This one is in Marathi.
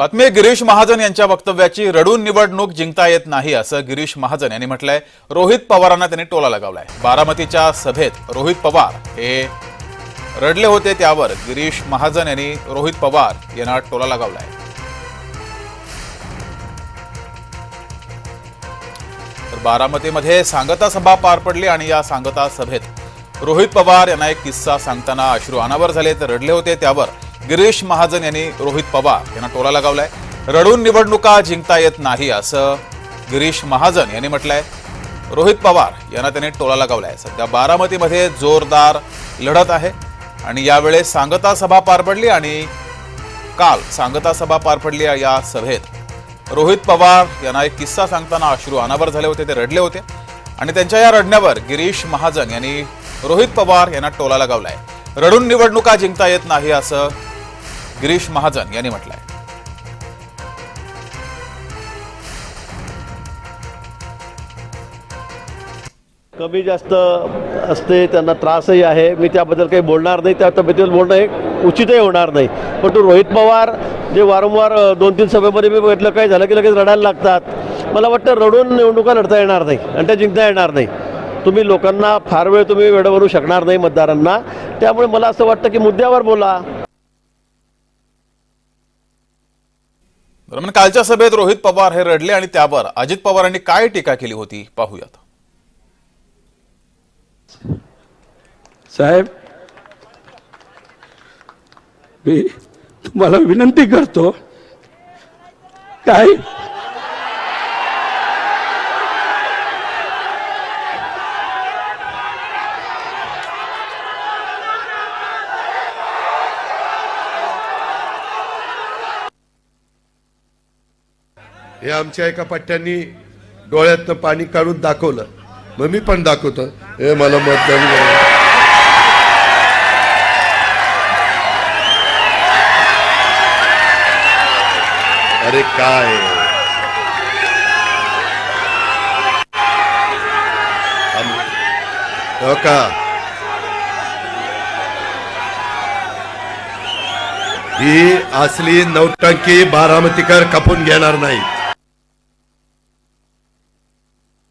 बातमी गिरीश महाजन यांच्या वक्तव्याची रडून निवडणूक जिंकता येत नाही असं गिरीश महाजन यांनी म्हटलंय. रोहित पवारांना त्यांनी टोला लगावलाय. बारामतीच्या सभेत रोहित पवार हे रडले होते त्यावर गिरीश महाजन यांनी रोहित पवार यांना टोला लगावलाय. तर बारामतीमध्ये सांगता सभा पार पडली आणि या सांगता सभेत रोहित पवार यांना एक किस्सा सांगताना अश्रू अनावर झाले तर रडले होते त्यावर गिरीश महाजन यांनी रोहित पवार यांना टोला लगावलाय. रडून निवडणुका जिंकता येत नाही असं गिरीश महाजन यांनी म्हटलंय. रोहित पवार यांना त्यांनी टोला लगावलाय. सध्या बारामतीमध्ये जोरदार लढत आहे आणि यावेळेस सांगता सभा पार पडली आणि काल सांगता सभा पार पडली या सभेत. रोहित पवार यांना एक किस्सा सांगताना अश्रू अनावर झाले होते ते रडले होते आणि त्यांच्या या रडण्यावर गिरीश महाजन यांनी रोहित पवार यांना टोला लगावलाय. रडून निवडणुका जिंकता येत नाही असं गिरीश महाजन यांनी म्हटलंय. कमी जास्त असते त्यांना त्रासही आहे. मी त्याबद्दल काही बोलणार नाही. त्या तब्येतीवर बोलणं हे उचितही होणार नाही. पण तो रोहित पवार जे वारंवार दोन तीन सभेमध्ये मी बघितलं काय झालं की लगेच रडायला लागतात. मला वाटतं रडून निवडणुका लढता येणार नाही आणि त्या जिंकता येणार नाही. तुम्ही लोकांना फार वेळ तुम्ही वेळवरू शकणार नाही मतदारांना. त्यामुळे मला असं वाटतं की मुद्द्यावर बोला. दरम्यान म्हणजे कालच्या सभेत रोहित पवार हे रडले आणि त्यावर अजित पवारांनी काय टीका केली होती? पाहूयात. साहेब मी तुम्हाला विनंती करतो काय हे आमच्या एका पट्ट्यांनी डोळ्यातनं पाणी काढून दाखवलं. मग मी पण दाखवतो. हे मला मतदान अरे काय? हो का? ही असली नौटंकी बारामतीकर खपून घेणार नाही.